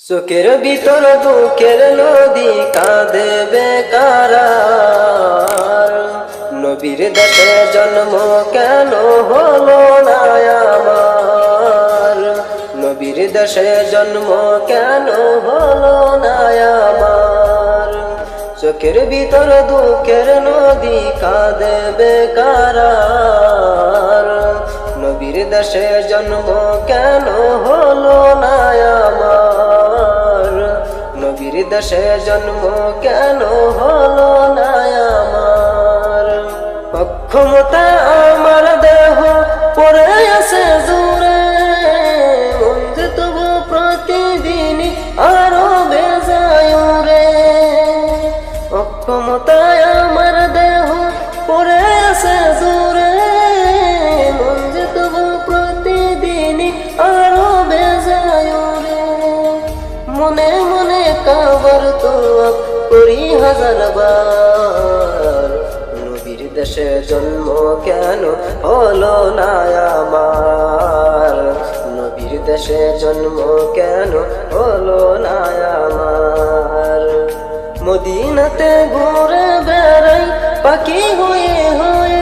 চোখের ভিতর দুঃখের নদী কাঁদে বেকারার। নবীর দেশে জন্ম কেন হলো না আমার? নবীর দেশে জন্ম কেন হলো না আমার? চোখের ভিতর দুঃখের নদী কাঁদে বেকারার। নবীর দেশে জন্ম কেন হলো না দেশে জন্ম কেন হল না আমার? অক্ষমতা আমার দেহ পরে আছে করি হাজার বার। নবীর দেশে জন্ম কেন হলো না আমার? নবীর দেশে জন্ম কেন হলো না আমার? মদিনাতে ঘুরে বেড়াই, পাখি হয়ে হয়ে।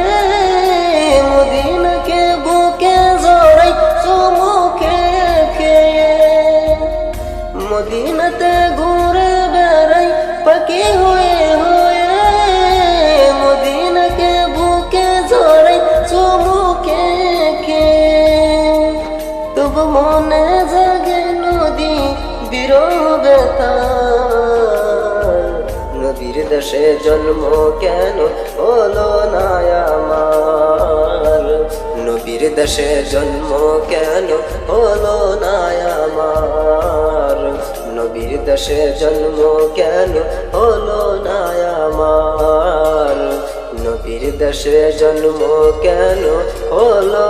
মদিনাকে বুকে জড়াই চুমুকে খেয়ে। মদিনাতে তবু মনে জাগে নদী বিরবে নদীর দেশে জন্ম কেন হলো না আমার? নবীর দেশে জন্ম কেন হলো না আমার? নবীর দেশে জন্ম কেন হলো আমার? নবীর দেশে জন্ম কেন হলো